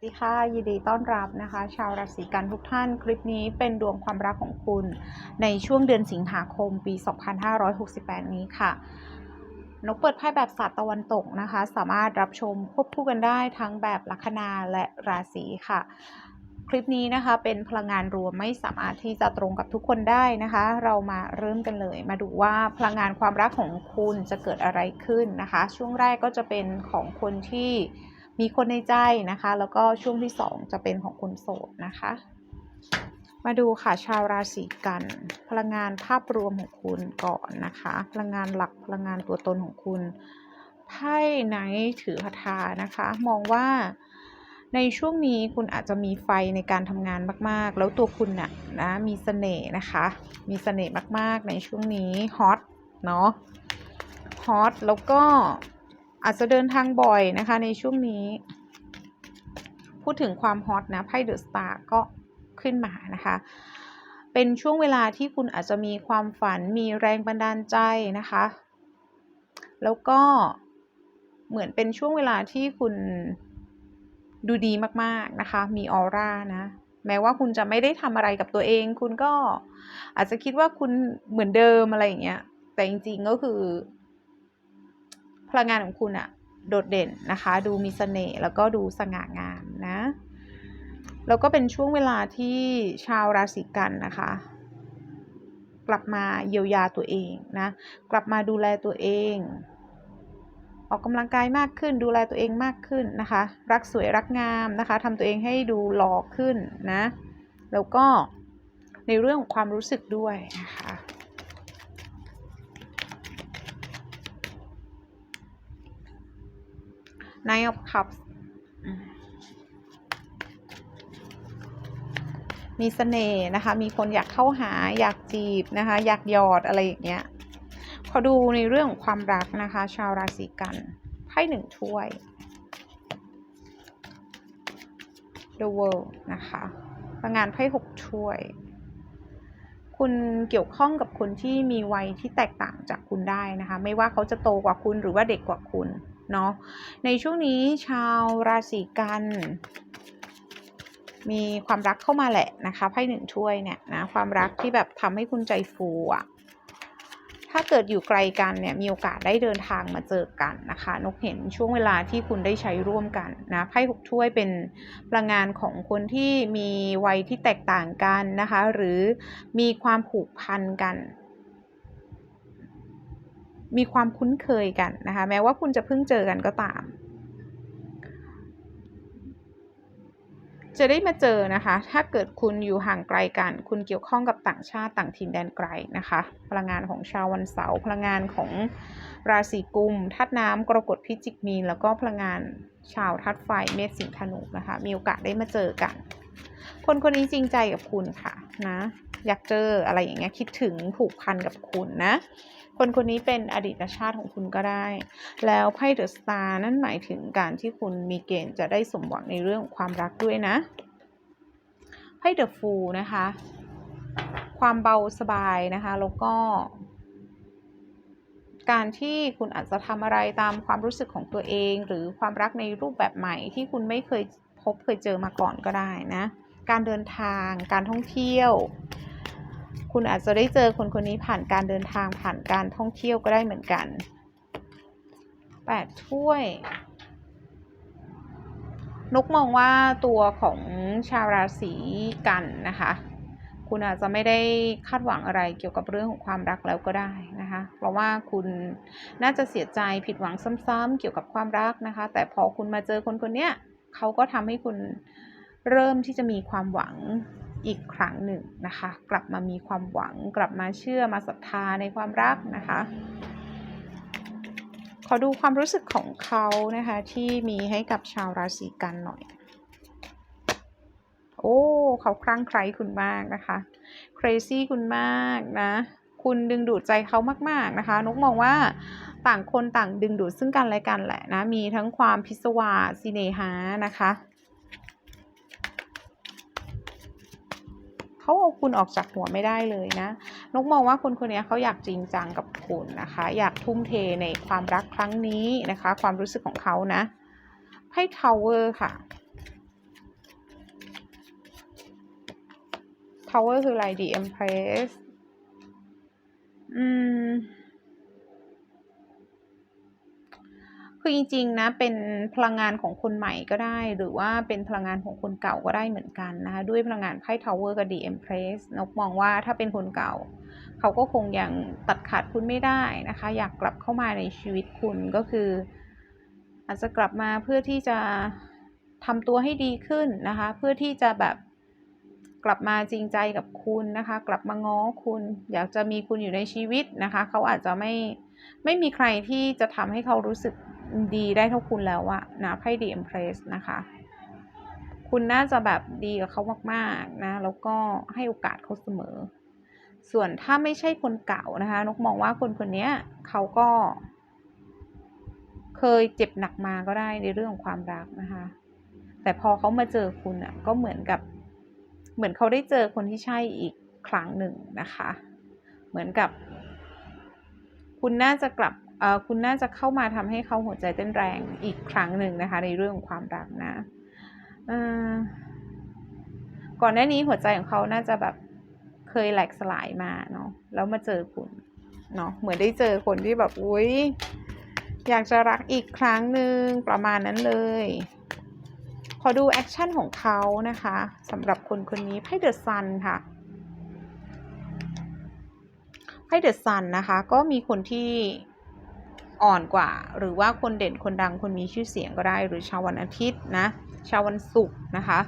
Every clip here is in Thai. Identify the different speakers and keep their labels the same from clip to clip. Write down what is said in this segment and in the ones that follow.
Speaker 1: สวัสดีค่ะยินดีต้อนรับนะคะ ชาวราศีกันทุกท่านคลิปนี้เป็นดวงความรักของคุณ ในช่วงเดือนสิงหาคมปี 2568 นี้ค่ะนกเปิดไพ่แบบศาสตร์ตะวันตกนะคะ สามารถรับชมควบคู่กันได้ทั้งแบบลัคนาและราศีค่ะ คลิปนี้นะคะเป็นพลังงานรวมไม่สามารถที่จะตรงกับทุกคนได้นะคะ เรามาเริ่มกันเลย มาดูว่าพลังงานความรักของคุณจะเกิดอะไรขึ้นนะคะ ช่วงแรกก็จะเป็นของคนที่ มีคนในใจนะคะ แล้วก็ช่วงที่2จะเป็นของคนโสดนะคะ มาดูค่ะชาวราศีกัน พลังงานภาพรวมของคุณก่อนนะคะ พลังงานหลักพลังงานตัวตนของคุณไพ่ไหนถือคาถานะคะ มองว่าในช่วงนี้คุณอาจจะมีไฟในการทำงานมาก ๆ แล้วตัวคุณน่ะนะมีเสน่ห์นะคะ มีเสน่ห์มาก ๆ ในช่วงนี้ฮอตเนาะฮอตแล้วก็ อาจจะเดินทางบ่อยนะคะในช่วงนี้ พูดถึงความฮอตนะไพ่เดอะสตาร์ก็ขึ้นมานะคะ เป็นช่วงเวลาที่คุณอาจจะมีความฝันมีแรงบันดาลใจนะคะ แล้วก็เหมือนเป็นช่วงเวลาที่คุณดูดีมากๆนะคะ มีออร่านะแม้ว่าคุณจะไม่ได้ทำอะไรกับตัวเอง คุณก็อาจจะคิดว่าคุณเหมือนเดิมอะไรอย่างเงี้ยแต่จริงๆก็คือ พลังงานของคุณอะโดดเด่นนะคะ ดูมีเสน่ห์แล้วก็ดูสง่างามนะ แล้วก็เป็นช่วงเวลาที่ชาวราศีกันนะคะ กลับมาเยียวยาตัวเองนะ กลับมาดูแลตัวเอง ออกกำลังกายมากขึ้น ดูแลตัวเองมากขึ้นนะคะ รักสวยรักงามนะคะทำตัวเองให้ดูหล่อขึ้นนะ แล้วก็ในเรื่องของความรู้สึกด้วยนะคะ Nine of Cups มมีเสน่ห์นะคะ มีคนอยากเข้าหาอยากจีบนะคะ อยากหยอดอะไรอย่างเงี้ยขอดูในเรื่องของความรักนะคะ ชาวราศีกันไพ่หนึ่งถ้วย The World นะคะพลังงานไพ่หกถ้วย คุณเกี่ยวข้องกับคนที่มีวัยที่แตกต่างจากคุณได้นะคะ ไม่ว่าเขาจะโตกว่าคุณหรือว่าเด็กกว่าคุณ เนาะในช่วงนี้ชาวราศีกันมีความรักเข้ามาแหละนะคะไพ่หนึ่งถ้วยเนี่ยนะความรักที่แบบทำให้คุณใจฟูอะถ้าเกิดอยู่ไกลกันเนี่ยมีโอกาสได้เดินทางมาเจอกันนะคะ นกเห็นช่วงเวลาที่คุณได้ใช้ร่วมกันนะไพ่หกถ้วยเป็นพลังงานของคนที่มีวัยที่แตกต่างกันนะคะ หรือมีความผูกพันกัน มีความคุ้นเคยกันนะคะ แม้ว่าคุณจะเพิ่งเจอกันก็ตาม จะได้มาเจอนะคะ ถ้าเกิดคุณอยู่ห่างไกลกัน คุณเกี่ยวข้องกับต่างชาติต่างถิ่นแดนไกลนะคะ พลังงานของชาววันเสาร์พลังงานของราศีกุมธาตุน้ำกรกฎพิจิกมีนแล้วก็พลังงานชาวธาตุไฟเมษสิงห์ธนูนะคะ มีโอกาสได้มาเจอกัน คนคนนี้จริงใจกับคุณค่ะนะอยากเจออะไรอย่างเงี้ยคิดถึงผูกพันกับคุณนะ คนคนนี้เป็นอดีตชาติของคุณก็ได้ แล้วไพ่เดอะสตาร์นั่นหมายถึงการที่คุณมีเกณฑ์จะได้สมหวังในเรื่องของความรักด้วยนะไพ่เดอะฟูลนะคะ ความเบาสบายนะคะ แล้วก็การที่คุณอาจจะทำอะไรตามความรู้สึกของตัวเอง หรือความรักในรูปแบบใหม่ที่คุณไม่เคย พบเคยเจอมาก่อนก็ได้นะ การเดินทางการท่องเที่ยว คุณอาจจะได้เจอคนคนนี้ผ่านการเดินทางผ่านการท่องเที่ยวก็ได้เหมือนกันแปดถ้วย นกมองว่าตัวของชาวราศีกันนะคะ คุณอาจจะไม่ได้คาดหวังอะไรเกี่ยวกับเรื่องของความรักแล้วก็ได้นะคะ เพราะว่าคุณน่าจะเสียใจผิดหวังซ้ำๆเกี่ยวกับความรักนะคะ แต่พอคุณมาเจอคนคนเนี้ย เขาก็ทำให้คุณเริ่มที่จะมีความหวังอีกครั้งหนึ่งนะคะ กลับมามีความหวัง กลับมาเชื่อมาศรัทธาในความรักนะคะ ขอดูความรู้สึกของเขานะคะที่มีให้กับชาวราศีกันหน่อย โอ้ เขาคลั่งไคล้คุณมากนะคะ crazy คุณมากนะ คุณดึงดูดใจเขามาก ๆ นะคะนกมองว่า ต่างคนต่างดึงดูดซึ่งกันและกันแหละนะ มีทั้งความพิศวาสิเนหานะคะเขาเอาคุณออกจากหัวไม่ได้เลยนะ นกมองว่าคนคนนี้เขาอยากจริงจังกับคุณนะคะ อยากทุ่มเทในความรักครั้งนี้นะคะ ความรู้สึกของเขานะ ไพ่ทาวเวอร์ค่ะทาวเวอร์คืออะไรดีเอ็มเพลสอืม คือจริงๆนะเป็นพลังงานของคนใหม่ก็ได้ หรือว่าเป็นพลังงานของคนเก่าก็ได้เหมือนกันนะคะด้วยพลังงานไพ่ Tower กับ The Empress นกมองว่าถ้าเป็นคนเก่า เขาก็คงยังตัดขาดคุณไม่ได้นะคะ อยากกลับเข้ามาในชีวิตคุณก็คือ อาจจะกลับมาเพื่อที่จะทำตัวให้ดีขึ้นนะคะ เพื่อที่จะแบบกลับมาจริงใจกับคุณนะคะ กลับมาง้อคุณ อยากจะมีคุณอยู่ในชีวิตนะคะ เขาอาจจะไม่ไม่มีใครที่จะทำให้เขารู้สึก ดีได้เท่าคุณแล้วอะนะไพ่ดีเอ็มเพรสนะคะ คุณน่าจะแบบดีกับเขามากๆนะ แล้วก็ให้โอกาสเขาเสมอ ส่วนถ้าไม่ใช่คนเก่านะคะนกมองว่าคนคนนี้เขาก็ เคยเจ็บหนักมาก็ได้ในเรื่องของความรักนะคะ แต่พอเขามาเจอคุณอะก็เหมือนกับ เหมือนเขาได้เจอคนที่ใช่อีกครั้งหนึ่งนะคะ เหมือนกับ คุณน่าจะกลับ คุณน่าจะเข้ามาทำให้เขาหัวใจเต้นแรงอีกครั้งหนึ่งนะคะ ในเรื่องของความรักนะก่อนหน้านี้หัวใจของเขาน่าจะแบบเคยแหลกสลายมาเนาะแล้วมาเจอคุณเนาะเหมือนได้เจอคนที่แบบอุ้ยอยากจะรักอีกครั้งหนึ่งประมาณนั้นเลย ขอดูแอคชั่นของเขานะคะสำหรับคนคนนี้ไพ่เดอะซันค่ะไพ่เดอะซันนะคะ ก็มีคนที่ อ่อนกว่า หรือว่าคนเด่นคนดังคนมีชื่อเสียงก็ได้ หรือชาววันอาทิตย์นะ ชาววันศุกร์นะคะ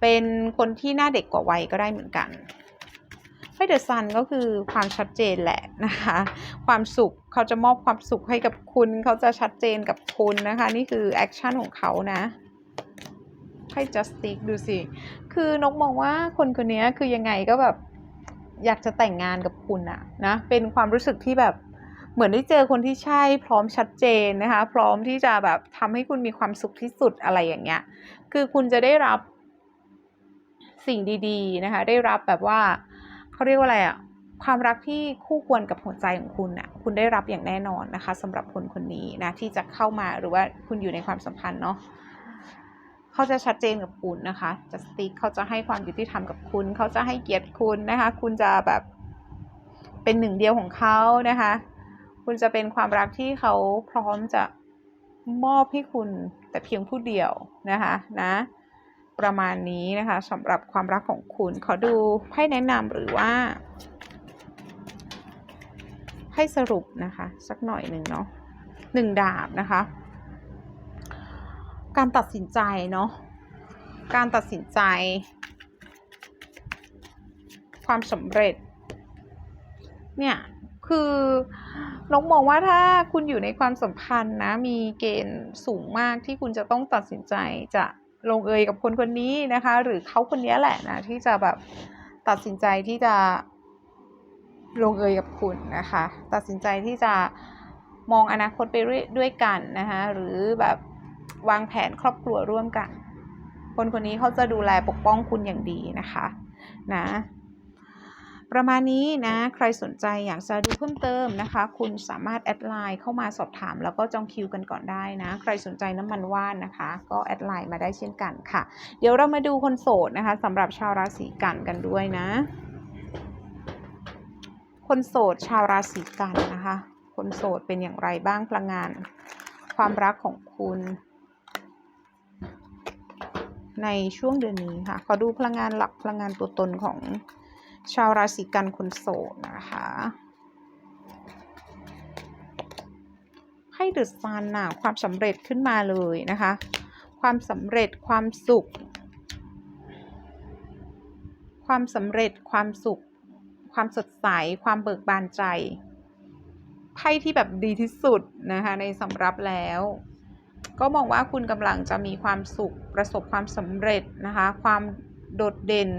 Speaker 1: เป็นคนที่หน้าเด็กกว่าวัยก็ได้เหมือนกันไพ่เดอะซันก็คือความชัดเจนแหละนะคะ ความสุขเขาจะมอบความสุขให้กับคุณเขาจะชัดเจนกับคุณนะคะ นี่คือแอคชั่นของเขานะไพ่ justice ดูสิ คือนกมองว่าคนคนนี้คือยังไงก็แบบอยากจะแต่งงานกับคุณอะนะ เป็นความรู้สึกที่แบบ เหมือนได้เจอคนที่ใช่พร้อมชัดเจนนะคะ พร้อมที่จะแบบทำให้คุณมีความสุขที่สุดอะไรอย่างเงี้ย คือคุณจะได้รับสิ่งดีๆนะคะ ได้รับแบบว่าเขาเรียกว่าอะไรอะความรักที่คู่ควรกับหัวใจของคุณอะคุณได้รับอย่างแน่นอนนะคะสำหรับคนคนนี้นะที่จะเข้ามาหรือว่าคุณอยู่ในความสัมพันธ์เนาะเขาจะชัดเจนกับคุณนะคะจะสติกเขาจะให้ความยุติธรรมกับคุณ เขาจะให้เกียรติคุณนะคะ คุณจะแบบเป็นหนึ่งเดียวของเขานะคะ คุณจะเป็นความรักที่เขาพร้อมจะมอบให้คุณแต่เพียงผู้เดียวนะคะนะประมาณนี้นะคะสำหรับความรักของคุณ ขอดูไพ่แนะนำหรือว่าให้สรุปนะคะ สักหน่อยหนึ่งเนาะหนึ่งดาบนะคะ การตัดสินใจเนาะการตัดสินใจ ความสำเร็จ เนี่ย คือ นกมองว่าถ้าคุณอยู่ในความสัมพันธ์นะ มีเกณฑ์สูงมากที่คุณจะต้องตัดสินใจจะลงเอยกับคนคนนี้นะคะ หรือเขาคนนี้แหละนะที่จะแบบตัดสินใจที่จะลงเอยกับคุณนะคะ ตัดสินใจที่จะมองอนาคตไปด้วยกันนะคะหรือแบบวางแผนครอบครัวร่วมกัน คนคนนี้เขาจะดูแลปกป้องคุณอย่างดีนะคะ นะ ประมาณนี้นะ ใครสนใจอยากจะดูเพิ่มเติมนะคะ คุณสามารถแอดไลน์เข้ามาสอบถาม แล้วก็จองคิวกันก่อนได้นะ ใครสนใจน้ำมันว่านนะคะ ก็แอดไลน์มาได้เช่นกันค่ะ เดี๋ยวเรามาดูคนโสดนะคะสำหรับชาวราศีกันกันด้วยนะ คนโสดชาวราศีกันนะคะ คนโสดเป็นอย่างไรบ้างพลังงาน ความรักของคุณ ในช่วงเดือนนี้ค่ะ ขอดูพลังงานหลักพลังงานตัวตนของ ชาวราศีกันคนโสดนะคะให้เดอะซันน่ะความสำเร็จขึ้นมาเลยนะคะ ความสำเร็จความสุข ความสำเร็จความสุข ความสดใส ความเบิกบานใจไพ่ที่แบบดีที่สุดนะคะ ในสำรับแล้ว ก็มองว่าคุณกำลังจะมีความสุขประสบความสำเร็จนะคะ ความโดดเด่น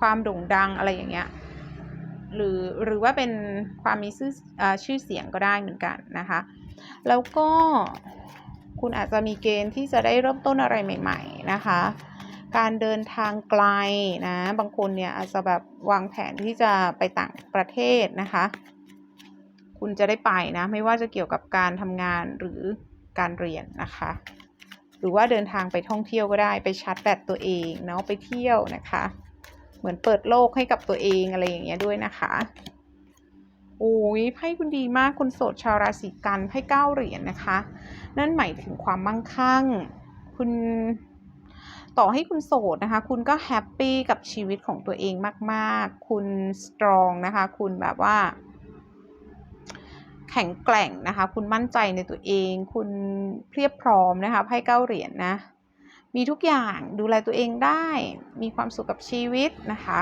Speaker 1: ความโด่งดังอะไรอย่างเงี้ยหรือหรือว่าเป็นความมีชื่อชื่อเสียงก็ได้เหมือนกันนะคะ แล้วก็คุณอาจจะมีเกณฑ์ที่จะได้เริ่มต้นอะไรใหม่ ๆนะคะ การเดินทางไกลนะบางคนเนี่ยอาจจะแบบวางแผนที่จะไปต่างประเทศนะคะ คุณจะได้ไปนะไม่ว่าจะเกี่ยวกับการทำงานหรือการเรียนนะคะ หรือว่าเดินทางไปท่องเที่ยวก็ได้ไปชาร์จแบตตัวเองเนาะไปเที่ยวนะคะ มือนเปิดโลกให้กับตัวเองอะไรอย่างเงี้ยด้วยนะคะโอ้ยไพ่คุณดีมากคุณโสดชาวราศีกันไพ่เก้าเหรียญนะคะ นั่นหมายถึงความมั่งคั่ง คุณต่อให้คุณโสดนะคะ คุณก็แฮปปี้กับชีวิตของตัวเองมาก ๆ คุณสตรองนะคะ คุณแบบว่า แข็งแกร่งนะคะ คุณมั่นใจในตัวเอง คุณเพียบพร้อมนะคะไพ่เก้าเหรียญนะ มีทุกอย่างดูแลตัวเองได้ มีความสุขกับชีวิตนะคะ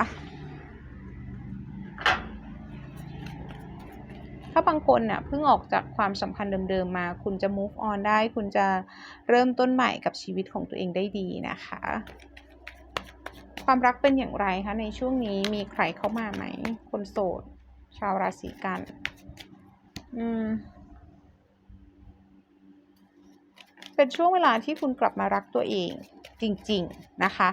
Speaker 1: ถ้าบางคนน่ะเพิ่งออกจากความสัมพันธ์เดิมๆมา คุณจะ move on ได้ คุณจะเริ่มต้นใหม่กับชีวิตของตัวเองได้ดีนะคะ ความรักเป็นอย่างไรคะ ในช่วงนี้มีใครเข้ามาไหม คนโสด ชาวราศีกัน อืม เป็นช่วงเวลาที่คุณกลับมารักตัวเองจริง ๆนะคะ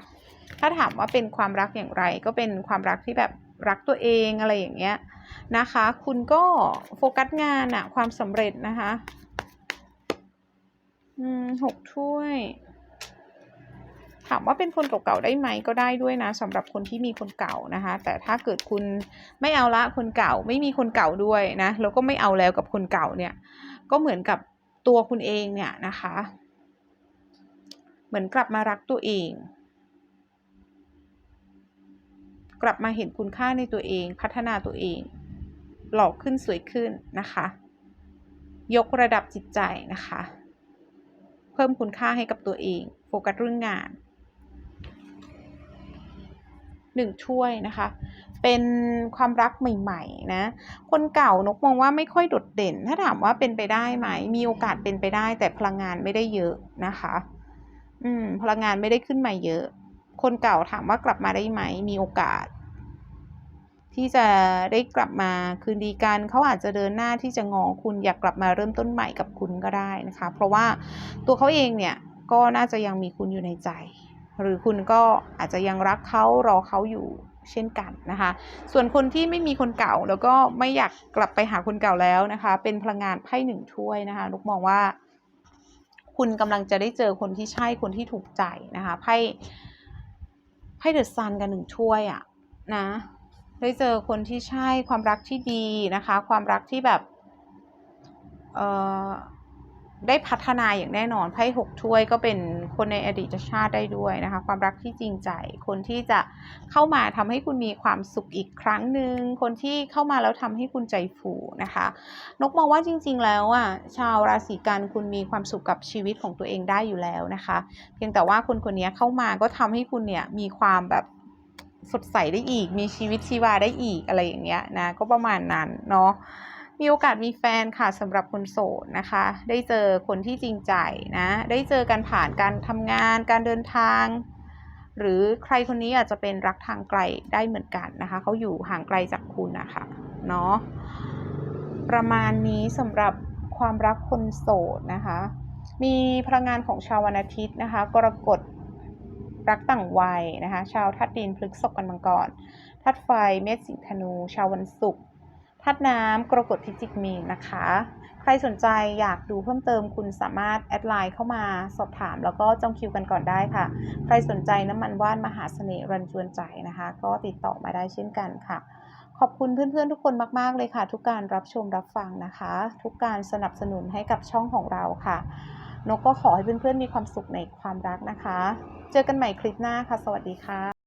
Speaker 1: ถ้าถามว่าเป็นความรักอย่างไร ก็เป็นความรักที่แบบรักตัวเองอะไรอย่างเงี้ยนะคะ คุณก็โฟกัสงานอะความสำเร็จนะคะอืมหกถ้วย ถามว่าเป็นคนเก่าๆได้ไหมก็ได้ด้วยนะสำหรับคนที่มีคนเก่านะคะ แต่ถ้าเกิดคุณไม่เอาละคนเก่าไม่มีคนเก่าด้วยนะแล้วก็ไม่เอาแล้วกับคนเก่าเนี่ย ก็เหมือนกับ ตัวคุณเองเนี่ยนะคะ เหมือนกลับมารักตัวเอง กลับมาเห็นคุณค่าในตัวเอง พัฒนาตัวเอง หล่อขึ้นสวยขึ้นนะคะ ยกระดับจิตใจนะคะ เพิ่มคุณค่าให้กับตัวเอง โฟกัสเรื่องงาน หนึ่งถ้วยนะคะ เป็นความรักใหม่ๆนะคนเก่านกมองว่าไม่ค่อยโดดเด่น ถ้าถามว่าเป็นไปได้ไหม มีโอกาสเป็นไปได้ แต่พลังงานไม่ได้เยอะนะคะ อืมพลังงานไม่ได้ขึ้นมาเยอะ คนเก่าถามว่ากลับมาได้ไหม มีโอกาส ที่จะได้กลับมาคืนดีกันเขาอาจจะเดินหน้าที่จะงอคุณอยากกลับมาเริ่มต้นใหม่กับคุณก็ได้นะคะ เพราะว่าตัวเขาเองเนี่ยก็น่าจะยังมีคุณอยู่ในใจ หรือคุณก็อาจจะยังรักเขารอเขาอยู่เช่นกันนะคะ ส่วนคนที่ไม่มีคนเก่าแล้วก็ไม่อยากกลับไปหาคนเก่าแล้วนะคะ เป็นพลังงานไพ่หนึ่งถ้วยนะคะลูกมองว่า คุณกำลังจะได้เจอคนที่ใช่คนที่ถูกใจนะคะไพ่ไพ่เดอะซันกันหนึ่งถ้วยอะนะได้เจอคนที่ใช่ความรักที่ดีนะคะ ความรักที่แบบเอ่อ ได้พัฒนาอย่างแน่นอนไพ่หกถ้วยก็เป็นคนในอดีตชาติได้ด้วยนะคะ ความรักที่จริงใจ คนที่จะเข้ามาทำให้คุณมีความสุขอีกครั้งหนึ่งคนที่เข้ามาแล้วทำให้คุณใจฟูนะคะ นกมองว่าจริง ๆ แล้วอะชาวราศีกันคุณมีความสุขกับชีวิตของตัวเองได้อยู่แล้วนะคะ เพียงแต่ว่าคนคนนี้เข้ามาก็ทำให้คุณเนี่ยมีความแบบสดใสได้อีก มีชีวิตชีวาได้อีกอะไรอย่างเงี้ยนะก็ประมาณนั้นเนาะ มีโอกาสมีแฟนค่ะสำหรับคนโสดนะคะ ได้เจอคนที่จริงใจนะ ได้เจอกันผ่านการทำงาน การเดินทาง หรือใครคนนี้อาจจะเป็นรักทางไกลได้เหมือนกันนะคะ เขาอยู่ห่างไกลจากคุณนะคะเนาะประมาณนี้สำหรับความรักคนโสดนะคะ มีพลังงานของชาววันอาทิตย์นะคะ กรกฎรักต่างวัยนะคะ ชาวธาตุดินพฤกษกกันมังกรธาตุไฟเมษสิงห์ธนู ชาววันศุกร์ ธาตุน้ำกรกฎพิจิกมีนนะคะ ใครสนใจอยากดูเพิ่มเติมคุณสามารถแอดไลน์เข้ามาสอบถามแล้วก็จองคิวกันก่อนได้ค่ะ ใครสนใจน้ำมันว่านมหาเสน่ห์รันจวนใจนะคะ ก็ติดต่อมาได้เช่นกันค่ะ ขอบคุณเพื่อนๆทุกคนมากๆเลยค่ะ ทุกการรับชมรับฟังนะคะ ทุกการสนับสนุนให้กับช่องของเราค่ะนกก็ขอให้เพื่อนๆมีความสุขในความรักนะคะ เจอกันใหม่คลิปหน้าค่ะ สวัสดีค่ะ